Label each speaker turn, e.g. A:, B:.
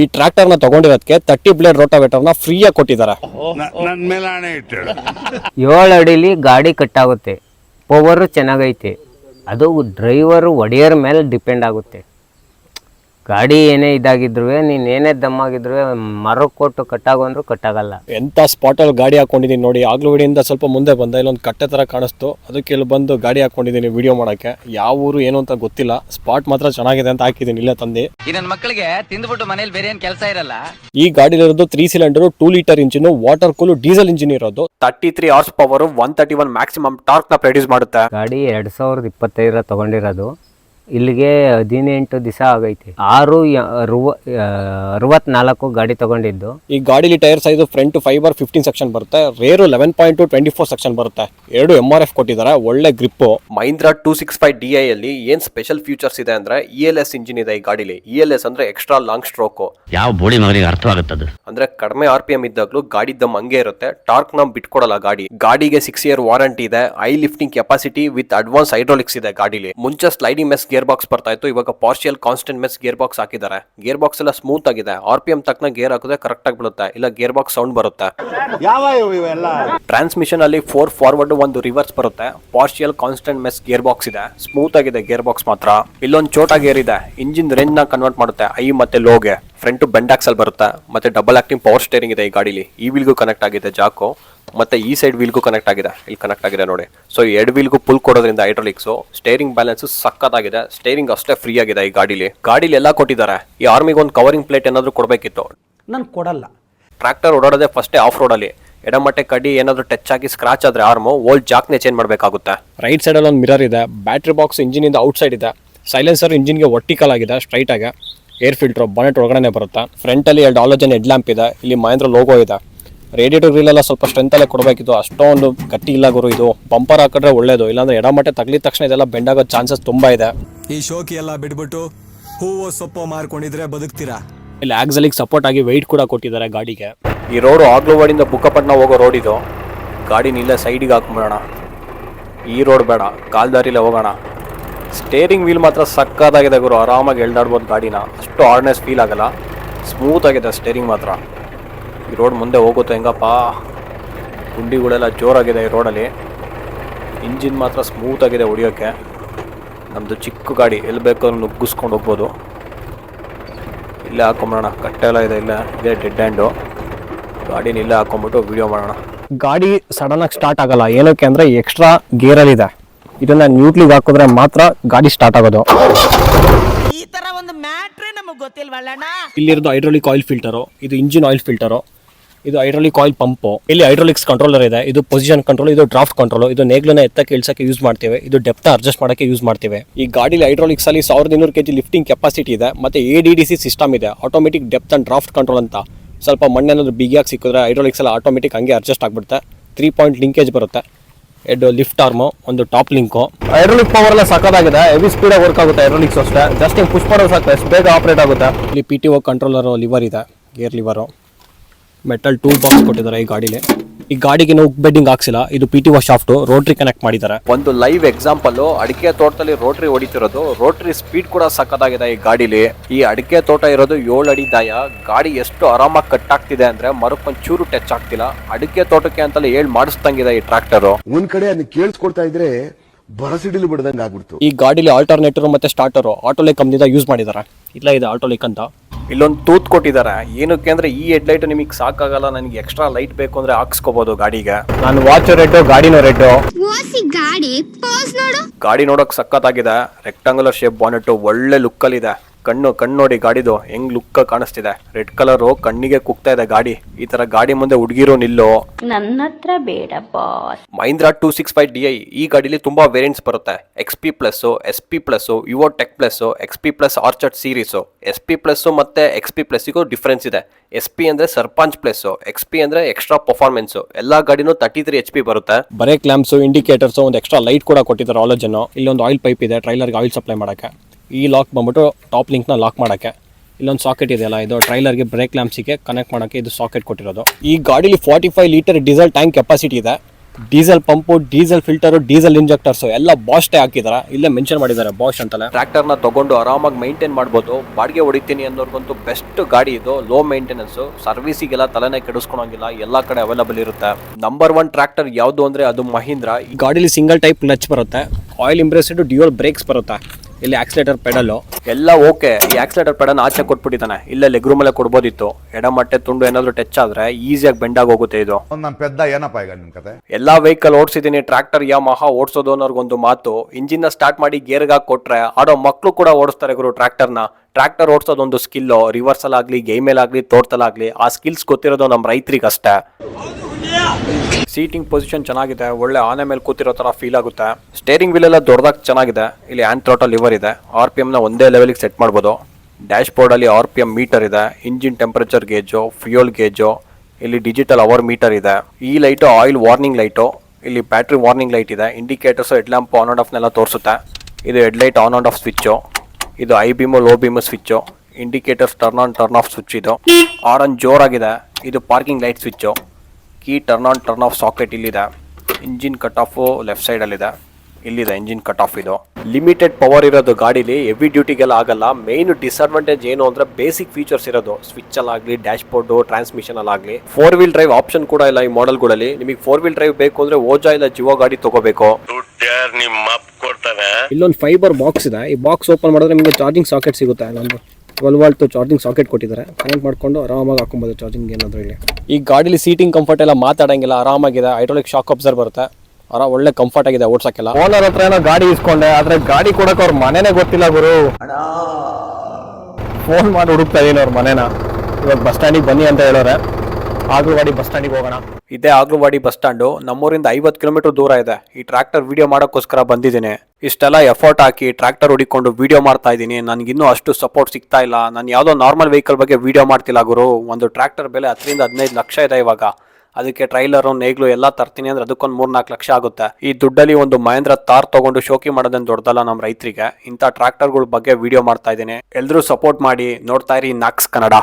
A: ಈ ಟ್ರ್ಯಾಕ್ಟರ್ನ ನ ತಗೊಂಡಿರೋದಕ್ಕೆ ತರ್ಟಿ ಬ್ಲೇಡ್ ರೋಟಾವೇಟರ್ನ ಫ್ರೀಯಾಗಿ ಕೊಟ್ಟಿದ್ದಾರೆ.
B: ನನ್ನ ಮೇಲೆ ಹಣೆ
C: ಏಳು ಅಡಿಲಿ ಗಾಡಿ ಕಟ್ಟಾಗುತ್ತೆ. ಪವರು ಚೆನ್ನಾಗೈತೆ. ಅದು ಡ್ರೈವರು ಒಡೆಯರ್ ಮೇಲೆ ಡಿಪೆಂಡ್ ಆಗುತ್ತೆ. ಗಾಡಿ ಏನೇ ಇದಾಗಿದ್ರು ನೀನ್ ಏನೇ ದಮ್ಮಾಗಿದ್ರು ಮರ ಕೊಟ್ಟು ಕಟ್ಟಾಗು ಅಂದ್ರೂ ಕಟ್ಟಾಗಲ್ಲ.
A: ಎಂತ ಸ್ಪಾಟ್ ಅಲ್ಲಿ ಗಾಡಿ ಹಾಕೊಂಡಿದೀನಿ ನೋಡಿ ಆಗ್ಲೂಡಿಯಿಂದ ಸ್ವಲ್ಪ ಮುಂದೆ ಬಂದ ಇಲ್ಲೊಂದು ಕಟ್ಟೆ ತರ ಕಾಣಿಸ್ತು. ಅದಕ್ಕೆ ಇಲ್ಲಿ ಬಂದು ಗಾಡಿ ಹಾಕೊಂಡಿದೀನಿ ವಿಡಿಯೋ ಮಾಡಕ್ಕೆ. ಯಾವ ಊರು ಏನು ಅಂತ ಗೊತ್ತಿಲ್ಲ. ಸ್ಪಾಟ್ ಮಾತ್ರ ಚೆನ್ನಾಗಿದೆ ಅಂತ ಹಾಕಿದೀನಿ ಇಲ್ಲ ತಂದೆ.
D: ಈ ನನ್ ಮಕ್ಕಳಿಗೆ ತಿಂದ್ಬಿಟ್ಟು ಮನೇಲಿ ಬೇರೆ ಏನ್ ಕೆಲಸ ಇರಲ್ಲ?
A: ಈ ಗಾಡಿಲಿರೋದು three cylinder two litre engine water cool diesel engine ಇರೋದು. Thirty three hours power one thirty one maximum ಟಾರ್ಕ್ನ produce ಮಾಡುತ್ತೆ.
C: ಗಾಡಿ ಎರಡ್ ಸಾವಿರದ ಇಪ್ಪತ್ತೈದರ ತೊಗೊಂಡಿರೋದು. ಇಲ್ಲಿಗೆ ಹದಿನೆಂಟು ದಿವಸ ಆಗೈತಿ. ಆರು ಅರವತ್ನಾಲ್ಕು ಗಾಡಿ ತಗೊಂಡಿದ್ದು.
A: ಈ ಗಾಡಿಲಿ tyre size front fibre fifteen section ಬರುತ್ತೆ. Rear eleven point two twenty four section ಬರುತ್ತೆ. ಎರಡು ಎಂ ಆರ್ ಎಫ್ ಕೊಟ್ಟಿದ್ದಾರೆ ಒಳ್ಳೆ grip Mahindra two six five D I ಅಲ್ಲಿ ಏನ್ ಸ್ಪೆಷಲ್ ಫೀಚರ್ಸ್ ಇದೆ ಅಂದ್ರೆ ಇ ಎಲ್ ಎಸ್ ಇಂಜಿನ್ ಇದೆ ಈ ಗಾಡಿಲಿ. ಇ ಎಲ್ ಎಸ್ ಅಂದ್ರೆ ಎಕ್ಸ್ಟ್ರಾ ಲಾಂಗ್ ಸ್ಟ್ರೋಕ್
E: ಯಾವ ಬೋಳಿ ಮಗನಿಗೆ ಅರ್ಥವಾಗುತ್ತದು?
A: ಅಂದ್ರೆ ಕಡಿಮೆ ಆರ್ ಪಿ ಎಂ ಇದ್ದಾಗಲೂ ಗಾಡಿ ದಮ್ ಹಂಗೆ ಇರುತ್ತೆ. ಟಾರ್ಕ್ ನಮ್ ಬಿಟ್ಕೊಡಲ್ಲ ಗಾಡಿ. ಗಾಡಿಗೆ ಸಿಕ್ಸ್ ಇಯರ್ ವಾರಂಟಿ ಇದೆ. I lifting capacity with advance hydraulics ಇದೆ ಗಾಡಿಲಿ. ಮುಂಚೆ ಸ್ಲೈಡಿಂಗ್ ಮೆಸ್ ಗೇರ್ ಬಾಕ್ಸ್ ಬರ್ತಾ ಇತ್ತು ಇವಾಗ partial constant mesh gear box ಹಾಕಿದ್ದಾರೆ. ಗೇರ್ ಬಾಕ್ಸ್ ಎಲ್ಲ ಸ್ಮೂತ್ ಆಗಿದೆ. ಆರ್ ಪಿ ಎಂ ತಕ್ಕನ ಗೇರ್ ಹಾಕಿದ್ರೆ ಕರೆಕ್ಟ್ ಆಗಿ ಬೀಳುತ್ತೆ ಇಲ್ಲ ಗೇರ್ ಬಾಕ್ಸ್ ಸೌಂಡ್ ಬರುತ್ತೆ ಟ್ರಾನ್ಸ್ಮಿಷನ್ ಅಲ್ಲಿ ಫೋರ್ ಫಾರ್ವರ್ಡ್ ಒಂದು ರಿವರ್ಸ್ ಬರುತ್ತೆ. Partial constant mesh gear box ಇದೆ. ಸ್ಮೂತ್ ಆಗಿದೆ ಗೇರ್ ಬಾಕ್ಸ್ ಮಾತ್ರ. ಇಲ್ಲೊಂದು ಚೋಟ ಗೇರ್ ಇದೆ. ಇಂಜಿನ್ ರೇಂಜ್ನ ಕನ್ವರ್ಟ್ ಮಾಡುತ್ತೆ. ಐ ಮತ್ತೆ ಲೋಗೆ ಫ್ರಂಟ್ ಬೆಂಡ್ ಆಕ್ಸಲ್ ಬರುತ್ತೆ? ಮತ್ತೆ ಡಬಲ್ ಆಕ್ಟಿಂಗ್ ಪವರ್ ಸ್ಟೇರಿಂಗ್ ಇದೆ ಈ ಗಾಡಿಲಿ. ಈ ವೀಲ್ಗೂ ಕನೆಕ್ಟ್ ಆಗಿದೆ ಜಾಕು. ಮತ್ತು ಈ ಸೈಡ್ ವೀಲ್ಗೂ ಕನೆಕ್ಟ್ ಆಗಿದೆ. ಇಲ್ಲಿ ಕನೆಕ್ಟ್ ಆಗಿದೆ ನೋಡಿ. ಸೊ ಎರಡು ವೀಲ್ಗೂ ಪುಲ್ ಕೊಡೋದ್ರಿಂದ ಹೈಡ್ರೋಲಿಕ್ಸು ಸ್ಟೇರಿಂಗ್ ಬ್ಯಾಲೆನ್ಸು ಸಕ್ಕತ್ತಾಗಿದೆ ಸ್ಟೇರಿಂಗ್ ಅಷ್ಟೇ ಫ್ರೀ ಆಗಿದೆ ಈ ಗಾಡಿಲಿ. ಗಾಡಿಲಿ ಎಲ್ಲ ಕೊಟ್ಟಿದ್ದಾರೆ. ಈ ಆರ್ಮಿಗೆ ಒಂದು ಕವರಿಂಗ್ ಪ್ಲೇಟ್ ಏನಾದರೂ ಕೊಡಬೇಕಿತ್ತು?
F: ನಾನು ಕೊಡಲ್ಲ.
A: ಟ್ರ್ಯಾಕ್ಟರ್ ಓಡಾಡೋದೇ ಫಸ್ಟೇ ಆಫ್ ರೋಡಲ್ಲಿ ಎಡಮಟ್ಟೆ ಕಡ್ಡಿ ಏನಾದರೂ ಟಚ್ ಆಗಿ ಸ್ಕ್ರಾಚ್ ಆದರೆ ಆರ್ಮು ಓಲ್ಡ್ ಜಾಕ್ನೇ ಚೇಂಜ್ ಮಾಡಬೇಕಾಗುತ್ತೆ. ರೈಟ್ ಸೈಡಲ್ಲಿ ಒಂದು ಮಿರರ್ ಇದೆ. ಬ್ಯಾಟ್ರಿ ಬಾಕ್ಸ್ ಇಂಜಿನಿಂದ ಔಟ್ ಸೈಡ್ ಇದೆ. ಸೈಲೆನ್ಸರ್ ಇಂಜಿನ್ಗೆ ವರ್ಟಿಕಲ್ ಆಗಿದೆ ಸ್ಟ್ರೈಟ್ ಆಗಿ. ಏರ್ ಫಿಲ್ಟ್ರು ಬಾನೆಟ್ ಒಳಗಡೆ ಬರುತ್ತೆ? ಫ್ರಂಟಲ್ಲಿ ಎರಡು ಆಲೋಜನ್ ಹೆಡ್ ಲ್ಯಾಂಪ್ ಇದೆ. ಇಲ್ಲಿ ಮಹೇಂದ್ರ ಲೋಗೋ ಇದೆ. ರೇಡಿಯೇಟರ್ ಗ್ರೀಲ್ ಎಲ್ಲ ಸ್ವಲ್ಪ ಸ್ಟ್ರೆಂತಲ್ಲೇ ಕೊಡಬೇಕಿತ್ತು. ಅಷ್ಟೊಂದು ಗಟ್ಟಿ ಇಲ್ಲ ಗುರು ಇದು. ಬಂಪರ್ ಹಾಕಿದ್ರೆ ಒಳ್ಳೇದು. ಇಲ್ಲಾಂದ್ರೆ ಎಡಮಟ್ಟೆ ತಗ್ಲಿದ ತಕ್ಷಣ ಇದೆಲ್ಲ ಬೆಂಡಾಗೋ ಆಗೋ ಚಾನ್ಸಸ್ ತುಂಬ ಇದೆ.
G: ಈ ಶೋಕಿ ಎಲ್ಲ ಬಿಟ್ಬಿಟ್ಟು ಹೂವು ಸೊಪ್ಪು ಮಾರ್ಕೊಂಡಿದ್ರೆ ಬದುಕ್ತೀರಾ?
A: ಇಲ್ಲಿ ಆಕ್ಸಲಿಗೆ ಸಪೋರ್ಟ್ ಆಗಿ ವೆಯ್ಟ್ ಕೂಡ ಕೊಟ್ಟಿದ್ದಾರೆ ಗಾಡಿಗೆ. ಈ ರೋಡು ಆಗ್ಲೋವಾಡಿಂದ ಬುಕ್ಕಪಟ್ಟಣ ಹೋಗೋ ರೋಡ್ ಇದು. ಗಾಡಿನ ಇಲ್ಲೇ ಸೈಡಿಗೆ ಹಾಕ್ಬಿಡೋಣ. ಈ ರೋಡ್ ಬೇಡ. ಕಾಲ್ದಾರಿಲೇ ಹೋಗೋಣ. ಸ್ಟೇರಿಂಗ್ ವೀಲ್ ಮಾತ್ರ ಸಕ್ಕತ್ತಾಗಿದೆ ಗುರು. ಆರಾಮಾಗಿ ಎಳ್ದಾಡ್ಬೋದು ಗಾಡಿನ. ಅಷ್ಟು ಆರ್ನೆಸ್ ಫೀಲ್ ಆಗಲ್ಲ. ಸ್ಮೂತ್ ಆಗಿದೆ ಸ್ಟೇರಿಂಗ್ ಮಾತ್ರ. ಈ ರೋಡ್ ಮುಂದೆ ಹೋಗುತ್ತೆ ಹೆಂಗಪ್ಪ? ಗುಂಡಿಗಳೆಲ್ಲ ಜೋರಾಗಿದೆ ಈ ರೋಡಲ್ಲಿ ಇಂಜಿನ್ ಮಾತ್ರ ಸ್ಮೂತ್ ಆಗಿದೆ ಹೊಡಿಯೋಕ್ಕೆ ನಮ್ಮದು ಚಿಕ್ಕ ಗಾಡಿ, ಎಲ್ಲಿ ಬೇಕಾದ್ರೂ ನುಗ್ಗಿಸ್ಕೊಂಡು ಹೋಗ್ಬೋದು. ಇಲ್ಲೇ ಹಾಕೊಂಬಿಡೋಣ. ಕಟ್ಟೆ ಎಲ್ಲ ಇದೆ ಇಲ್ಲ. ಇದೇ ಡೆಡ್ ಹ್ಯಾಂಡು ಗಾಡಿನ ಇಲ್ಲೇ ಹಾಕೊಂಬಿಟ್ಟು ವೀಡಿಯೋ ಮಾಡೋಣ. ಗಾಡಿ ಸಡನ್ನಾಗಿ ಸ್ಟಾರ್ಟ್ ಆಗಲ್ಲ. ಏನಕ್ಕೆ ಅಂದರೆ ಎಕ್ಸ್ಟ್ರಾ ಗೇರಲ್ಲಿ ಇದೆ. ಇದನ್ನ ನ್ಯೂಟ್ಲಿಗೆ ಹಾಕಿದ್ರೆ ಮಾತ್ರ ಗಾಡಿ ಸ್ಟಾರ್ಟ್ ಆಗೋದು.
H: ಈ ತರ ಒಂದು ಮ್ಯಾಟ್ರೇ ನಮಗ್ ಗೊತ್ತಿಲ್ವಲ್ಲಣ್ಣ
A: ಇಲ್ಲಿರೋದು ಹೈಡ್ರೋಲಿಕ್ ಆಯಿಲ್ ಫಿಲ್ಟರು ಇದು ಇಂಜಿನ್ ಆಯಿಲ್ ಫಿಲ್ಟರು ಇದು ಹೈಡ್ರೋಲಿಕ್ ಆಯಿಲ್ ಪಂಪು. ಇಲ್ಲಿ ಹೈಡ್ರೋಲಿಕ್ಸ್ ಕಂಟ್ರೋಲರ್ ಇದೆ ಇದು ಪೊಸಿಷನ್ ಕಂಟ್ರೋಲ್ ಇದು ಡ್ರಾಫ್ಟ್ ಕಂಟ್ರೋಲ್ ಇದು ನೇಗ್ಲನ್ನ ಎತ್ತಕ್ಕೆ ಇಳಿಸಕ್ಕೆ ಯೂಸ್ ಮಾಡ್ತೇವೆ ಇದು ಡೆಪ್ತ ಅಡ್ಜಸ್ಟ್ ಮಾಡಕ್ಕೆ ಯೂಸ್ ಮಾಡ್ತೇವೆ. ಈ ಗಾಡಿಲಿ ಹೈಡ್ರೋಲಿಕ್ಸ್ ಅಲ್ಲಿ ಸಾವಿರದ ಇನ್ನೂರು ಕೆಜಿ ಲಿಫ್ಟಿಂಗ್ ಕೆಪಾಸಿಟಿ ಇದೆ ಮತ್ತೆ A D D C system ಇದೆ automatic depth and draft control ಅಂತ. ಸ್ವಲ್ಪ ಮಣ್ಣೆನಾದ್ರು ಬಿಗಿಯಾಗಿ ಸಿಕ್ಕಿದ್ರೆ ಹೈಡ್ರೋಲಿಕ್ಸ್ ಎಲ್ಲ ಆಟೋಮೆಟಿಕ್ ಹಂಗೆ ಅಡ್ಜಸ್ಟ್ ಆಗ್ಬಿಡುತ್ತೆ. ತ್ರೀ ಪಾಯಿಂಟ್ ಲಿಂಕೇಜ್ ಬರುತ್ತೆ. ಎರಡು ಲಿಫ್ಟ್ ಆರ್ಮು ಒಂದು ಟಾಪ್ ಲಿಂಕು ಹೈಡ್ರೋಲಿಕ್ ಪವರ್ ಎಲ್ಲ ಸಕ್ಕದಾಗಿದೆ ಹೆವಿ ಸ್ಪೀಡ್ ವರ್ಕ್ ಆಗುತ್ತೆ ಹೈಡ್ರೋಲಿಕ್ಸ್ ಅಷ್ಟೇ. ಜಸ್ಟ್ ಹಿಂಗೆ ಪುಷ್ ಮಾಡೋದು ಸಾಕು ಎಷ್ಟು ಬೇಗ ಆಪರೇಟ್ ಆಗುತ್ತೆ. ಇಲ್ಲಿ P T O controller lever ಇದೆ gear lever metal tool box ಕೊಟ್ಟಿದ್ದಾರೆ ಈ ಗಾಡಿಲಿ. ಈ ಗಾಡಿಗೆ ನಾವು ಬೆಡ್ಡಿಂಗ್ ಹಾಕ್ಸಿಲ್ಲ. ಇದು P T O shaft rotary connect ಮಾಡಿದ್ದಾರೆ. ಒಂದು ಲೈವ್ ಎಕ್ಸಾಂಪಲ್ ಅಡಿಕೆ ತೋಟದಲ್ಲಿ ರೋಟ್ರಿ ಹೊಡಿತಿರೋದು. ರೋಟ್ರಿ ಸ್ಪೀಡ್ ಕೂಡ ಸಕ್ಕತ್ತಾಗಿದೆ ಈ ಗಾಡಿಲಿ. ಈ ಅಡಿಕೆ ತೋಟ ಇರೋದು ಏಳು ಅಡಿ ದಾಯ. ಗಾಡಿ ಎಷ್ಟು ಆರಾಮಾಗಿ ಕಟ್ ಆಗ್ತಿದೆ ಅಂದ್ರೆ ಮರಕ್ಕೆ ಒಂಚೂರು ಟಚ್ ಆಗ್ತಿಲ್ಲ. ಅಡಿಕೆ ತೋಟಕ್ಕೆ ಅಂತಲೇ ಹೇಳಿ ಮಾಡಿಸ್ದಂಗಿದೆ ಈ ಟ್ರಾಕ್ಟರ್
B: ಒಂದ್ ಕಡೆ ಅದನ್ನ ಕೇಳಿಸ್ಕೊಳ್ತಾ ಇದ್ರೆ ಬರಸಿಡಿಲು ಬಿಡದಂಗ ಆಗ್ಬಿಡ್ತು.
A: ಈ ಗಾಡಿಲಿ ಆಲ್ಟರ್ನೇಟರ್ ಮತ್ತೆ ಸ್ಟಾರ್ಟರ್ ಆಟೋಲೆ ಕಂಪ್ನಿದ ಯೂಸ್ ಮಾಡಿದ್ದಾರೆ. ಇಲ್ಲ ಇದೆ ಆಟೋಲೆಕ್ ಅಂತ. ಇಲ್ಲೊಂದು ತೂತ್ ಕೊಟ್ಟಿದ್ದಾರೆ. ಏನಕ್ಕೆ ಅಂದ್ರೆ ಈ ಹೆಡ್ ಲೈಟ್ ನಿಮಗೆ ಸಾಕಾಗಲ್ಲ ನನಗೆ ಎಕ್ಸ್ಟ್ರಾ ಲೈಟ್ ಬೇಕು ಅಂದ್ರೆ ಹಾಕ್ಸ್ಕೋಬಹುದು ಗಾಡಿಗೆ. ನಾನು ವಾಚ್ ರೆಡ್ ಗಾಡಿನೂ ರೆಡ್
I: ಓಸಿ ಗಾಡಿ ನೋಡಕ್ ನೋಡು.
A: ಗಾಡಿ ನೋಡಕ್ ಸಖತ್ತಾಗಿದೆ. ರೆಕ್ಟಾಂಗುಲರ್ ಶೇಪ್ ಬಾನೆಟ್ ಒಳ್ಳೆ ಲುಕ್ ಅಲ್ಲಿ ಇದೆ ಕಣ್ಣು ಕಣ್ಣು ನೋಡಿ ಗಾಡಿದು ಹೆಂಗ್ ಲುಕ್ ಕಾಣಿಸ್ತಿದೆ. ರೆಡ್ ಕಲರು ಕಣ್ಣಿಗೆ ಕುಗ್ತಾ ಇದೆ ಗಾಡಿ. ಈ ತರ ಗಾಡಿ ಮುಂದೆ ಹುಡುಗಿರೋ ನಿಲ್ಲು?
I: ನನ್ನ ಹತ್ರ ಬೇಡ boss
A: Mahindra two six five D I ಈ ಗಾಡಿಲಿ ತುಂಬಾ ವೇರಿಯಂಟ್ಸ್ ಬರುತ್ತೆ. X P plus S P plus Yuvo tech plus X P plus orchard series S P plus ಮತ್ತೆ ಎಕ್ಸ್ ಪಿ ಪ್ಲಸ್ಗೂ ಡಿಫ್ರೆನ್ಸ್ ಇದೆ. ಎಸ್ ಪಿ ಅಂದ್ರೆ ಸರ್ಪಂಚ್ ಪ್ಲಸ್ ಎಕ್ಸ್ ಪಿ ಅಂದ್ರೆ extra performance ಎಲ್ಲಾ ಗಾಡಿನೂ ತರ್ಟಿ ತ್ರೀ ಎಚ್ ಪಿ ಬರುತ್ತೆ. ಬರೇ lamps indicators ಒಂದು ಎಕ್ಸ್ಟ್ರಾ ಲೈಟ್ ಕೂಡ ಕೊಟ್ಟಿದ್ದಾರೆ ಆಲೋಜನ್ ಇಲ್ಲೊಂದು ಆಯಿಲ್ ಪೈಪ್ ಇದೆ ಟ್ರೈಲರ್ಗೆ ಆಯಿಲ್ ಸಪ್ಲೈ ಮಾಡಕ್ಕೆ. ಈ ಲಾಕ್ ಬಂದ್ಬಿಟ್ಟು ಟಾಪ್ ಲಿಂಕ್ನ ಲಾಕ್ ಮಾಡೋಕ್ಕೆ. ಇಲ್ಲೊಂದು ಸಾಕೆಟ್ ಇದೆಯಲ್ಲ ಇದು ಟ್ರೈಲರ್ಗೆ ಬ್ರೇಕ್ ಲ್ಯಾಂಪ್ಸಿಗೆ ಕನೆಕ್ಟ್ ಮಾಡೋಕ್ಕೆ ಇದು ಸಾಕೆಟ್ ಕೊಟ್ಟಿರೋದು. ಈ ಗಾಡೀಲಿ forty five litre diesel tank capacity ಇದೆ. Diesel pump diesel filter diesel injectors ಎಲ್ಲ ಬಾಸ್ಟೇ ಹಾಕಿದಾರೆ. ಇಲ್ಲೇ ಮೆನ್ಷನ್ ಮಾಡಿದ್ದಾರೆ ಬಾಷ್ ಅಂತಲೇ. ಟ್ರ್ಯಾಕ್ಟರ್ನ ತಗೊಂಡು ಆರಾಮಾಗಿ ಮೈಂಟೈನ್ ಮಾಡ್ಬೋದು. ಬಾಡಿಗೆ ಹೊಡಿತೀನಿ ಅನ್ನೋರ್ಗಂತೂ ಬೆಸ್ಟ್ ಗಾಡಿ ಇದು. ಲೋ ಮೈಂಟೆನೆನ್ಸು ಸರ್ವಿಸಿಗೆಲ್ಲ ತಲೆನೇ ಕೆಡಿಸ್ಕೊಳಂಗಿಲ್ಲ. ಎಲ್ಲ ಕಡೆ ಅವೈಲಬಲ್ ಇರುತ್ತೆ. ನಂಬರ್ ಒನ್ ಟ್ರ್ಯಾಕ್ಟರ್ ಯಾವುದು ಅಂದರೆ ಅದು ಮಹೀಂದ್ರ. ಈ ಗಾಡೀಲಿ ಸಿಂಗಲ್ ಟೈಪ್ ಕ್ಲಚ್ ಬರುತ್ತೆ. ಆಯಿಲ್ ಇಂಪ್ರೆಸ್ಡ್ ಡ್ಯೂಯಲ್ ಬ್ರೇಕ್ಸ್ ಬರುತ್ತೆ. ಇಲ್ಲಿ ಆಕ್ಸಿಲೇಟರ್ ಪೆಡಲು ಎಲ್ಲ ಓಕೆ ಈ ಆಕ್ಸಿಲೇಟರ್ ಪೆಡಲ್ ಆಚೆ ಕೊಟ್ಬಿಟ್ಟಿದ್ದಾನೆ. ಇಲ್ಲ ಲೆಗ್ ರೂಮಲ್ಲೇ ಕೊಡ್ಬೋದಿತ್ತು. ಎಡಮಟ್ಟೆ ತುಂಡು ಏನಾದ್ರು ಟಚ್ ಆದ್ರೆ ಈಸಿಯಾಗಿ ಬೆಂಡ್ ಆಗಿ ಹೋಗುತ್ತೆ ಇದು.
B: ನನ್ನ ಪೆದ್ದ ಏನಪ್ಪ ಈಗ ನಿಮ್ ಕತೆ?
A: ಎಲ್ಲಾ ವೆಹಿಕಲ್ ಓಡಿಸಿದೀನಿ ಟ್ರ್ಯಾಕ್ಟರ್ ಯಾಮಹ ಓಡಿಸೋದು ಅನ್ನೋರ್ಗೊಂದು ಮಾತು. ಇಂಜಿನ್ ಸ್ಟಾರ್ಟ್ ಮಾಡಿ ಗೇರ್ಗೆ ಕೊಟ್ರೆ ಆಡೋ ಮಕ್ಕಳು ಕೂಡ ಓಡಿಸ್ತಾರೆ ಗುರು ಟ್ರ್ಯಾಕ್ಟರ್ನ ಟ್ರ್ಯಾಕ್ಟರ್ ಓಡಿಸೋದೊಂದು ಸ್ಕಿಲ್ಲು ರಿವರ್ಸಲ್ ಆಗಲಿ ಗೇಮಲ್ಲಾಗಲಿ ತೋಟದಲ್ಲಾಗಲಿ ಆ ಸ್ಕಿಲ್ಸ್ ಗೊತ್ತಿರೋದು ನಮ್ಮ ರೈತರಿಗೆ ಅಷ್ಟೇ ಸೀಟಿಂಗ್ ಪೊಸಿಷನ್ ಚೆನ್ನಾಗಿದೆ, ಒಳ್ಳೆ ಆನೆ ಮೇಲೆ ಕೂತಿರೋ ತರ ಫೀಲ್ ಆಗುತ್ತೆ. ಸ್ಟೇರಿಂಗ್ ವೀಲ್ ಎಲ್ಲ ದೊಡ್ಡದಾಗ ಚೆನ್ನಾಗಿದೆ. ಇಲ್ಲಿ ಹ್ಯಾಂಡ್ ಥ್ರೋಟಲ್ ಲಿವರ್ ಇದೆ ಆರ್ ಪಿ ನ ಒಂದೇ ಲೆವೆಲ್ಗೆ ಸೆಟ್ ಮಾಡ್ಬೋದು. ಡ್ಯಾಶ್ ಬೋರ್ಡಲ್ಲಿ ಆರ್ ಪಿ ಎಂ ಮೀಟರ್ ಇದೆ. Engine temperature gauge fuel gauge ಇಲ್ಲಿ ಡಿಜಿಟಲ್ ಅವರ್ ಮೀಟರ್ ಇದೆ. ಈ ಲೈಟು ಆಯಿಲ್ ವಾರ್ನಿಂಗ್ ಲೈಟು ಇಲ್ಲಿ ಬ್ಯಾಟ್ರಿ ವಾರ್ನಿಂಗ್ ಲೈಟ್ ಇದೆ. Indicators head lamp on off ಆಫ್ನೆಲ್ಲ ತೋರಿಸುತ್ತೆ. ಇದು head light on and off switch ಇದು high beam low beam switch indicators turn on turn off switch ಇದು. Orange ಜೋರಾಗಿದೆ. ಇದು parking light switch key turn on turn off socket ಇಲ್ಲಿದೆ. Engine cut off left ಸೈಡಲ್ಲಿದೆ ಇಲ್ಲಿದೆ engine cut off ಇದು. Limited power ಇರೋದು ಗಾಡೀಲಿ ಹೆವಿ ಡ್ಯೂಟಿಗೆಲ್ಲ ಆಗಲ್ಲ. ಮೇನ್ ಡಿಸ್ಅಡ್ವಾಂಟೇಜ್ ಏನು ಅಂದ್ರೆ ಬೇಸಿಕ್ ಫೀಚರ್ಸ್ ಇರೋದು. ಸ್ವಿಚ್ ಅಲ್ಲಾಗಲಿ ಡ್ಯಾಶ್ ಬೋರ್ಡು ಟ್ರಾನ್ಸ್ಮಿಷನ್ ಅಲ್ಲಾಗಲಿ ಫೋರ್ ವೀಲ್ ಡ್ರೈವ್ ಆಪ್ಷನ್ ಕೂಡ ಇಲ್ಲ ಈ ಮಾಡೆಲ್ಗಳಲ್ಲಿ ನಿಮಗೆ ಫೋರ್ ವೀಲ್ ಡ್ರೈವ್ ಬೇಕು ಅಂದ್ರೆ ಓಜಾ ಇಲ್ಲ ಜಿವೋ ಗಾಡಿ ತಗೋಬೇಕು. ಇಲ್ಲೊಂದು ಫೈಬರ್ ಬಾಕ್ಸ್ ಇದೆ. ಈ ಬಾಕ್ಸ್ ಓಪನ್ ಮಾಡಿದ್ರೆ ನಿಮಗೆ ಚಾರ್ಜಿಂಗ್ ಸಾಕೆಟ್ ಸಿಗುತ್ತೆ ಟ್ವೆಲ್ ವಾಲ್ಟ್ ಚಾರ್ಜಿಂಗ್ ಸಾಕೆಟ್ ಕೊಟ್ಟಿದ್ದಾರೆ. ಕನೆಕ್ಟ್ ಮಾಡ್ಕೊಂಡು ಆರಾಮಾಗಿ ಹಾಕೊಬೋದು ಚಾರ್ಜಿಂಗ್ ಏನಾದರೂ ಇಲ್ಲಿ ಈ ಗಾಡೀಲಿ ಸೀಟಿಂಗ್ ಕಂಫರ್ಟ್ ಎಲ್ಲ ಮಾತಾಡಂಗಿಲ್ಲ ಆರಾಮಾಗಿದೆ ಹೈಡ್ರೋಲಿಕ್ ಶಾಕ್ ಅಬ್ಸರ್ ಬರುತ್ತೆ. ಆರಾಮ್ ಒಳ್ಳೆ ಕಂಫರ್ಟ್ ಆಗಿದೆ ಓಡ್ಸಕ್ಕೆಲ್ಲ. ಓನರ್ ಹತ್ರ ಏನೋ ಗಾಡಿ ಇಸ್ಕೊಂಡೆ ಆದರೆ ಗಾಡಿ ಕೊಡೋಕೆ ಅವ್ರ ಮನೆನೇ ಗೊತ್ತಿಲ್ಲ ಗುರು. ಫೋನ್ ಮಾಡಿ ಹುಡುಕ್ತಾ ಇದೀನಿ ಅವ್ರ ಮನೆನ. ಇವಾಗ ಬಸ್ ಸ್ಟ್ಯಾಂಡಿಗೆ ಬನ್ನಿ ಅಂತ ಹೇಳೋರೆ. ಆಗ್ಲವಾಡಿ ಬಸ್ ಸ್ಟ್ಯಾಂಡಿಗೆ ಹೋಗೋಣ. ಇದೇ ಆಗ್ಲವಾಡಿ ಬಸ್ ಸ್ಟ್ಯಾಂಡು ನಮ್ಮೂರಿಂದ ಐವತ್ತು ಕಿಲೋಮೀಟರ್ ದೂರ ಇದೆ. ಈ ಟ್ರ್ಯಾಕ್ಟರ್ ವಿಡಿಯೋ ಮಾಡೋಕ್ಕೋಸ್ಕರ ಬಂದಿದ್ದೀನಿ. ಇಷ್ಟೆಲ್ಲ ಎಫರ್ಟ್ ಹಾಕಿ ಟ್ರ್ಯಾಕ್ಟರ್ ಹುಡಿಕೊಂಡು ವೀಡಿಯೋ ಮಾಡ್ತಾ ಇದ್ದೀನಿ. ನನಗಿನ್ನೂ ಅಷ್ಟು ಸಪೋರ್ಟ್ ಸಿಗ್ತಾ ಇಲ್ಲ. ನಾನು ಯಾವುದೋ ನಾರ್ಮಲ್ ವೆಹಿಕಲ್ ಬಗ್ಗೆ ವಿಡಿಯೋ ಮಾಡ್ತಿಲ್ಲ ಗುರು. ಒಂದು ಟ್ರ್ಯಾಕ್ಟರ್ ಬೆಲೆ ಹತ್ತರಿಂದ ಹದಿನೈದು ಲಕ್ಷ ಇದೆ ಇವಾಗ. ಅದಕ್ಕೆ ಟ್ರೈಲರು ನೇಗ್ಲು ಎಲ್ಲ ತರ್ತೀನಿ ಅಂದರೆ ಅದಕ್ಕೊಂದು ಮೂರ್ನಾಲ್ಕು ಲಕ್ಷ ಆಗುತ್ತೆ. ಈ ದುಡ್ಡಲ್ಲಿ ಒಂದು ಮಹೇಂದ್ರ ತಾರ್ ತಗೊಂಡು ಶೋಕಿ ಮಾಡೋದನ್ನು ದೊಡ್ಡದಲ್ಲ ನಮ್ಮ ರೈತರಿಗೆ. ಇಂಥ ಟ್ರ್ಯಾಕ್ಟರ್ಗಳ ಬಗ್ಗೆ ವಿಡಿಯೋ ಮಾಡ್ತಾ ಇದ್ದೀನಿ. ಎಲ್ಲರೂ ಸಪೋರ್ಟ್ ಮಾಡಿ. ನೋಡ್ತಾ ಇರಿ ನಾಕ್ಸ್ ಕನ್ನಡ.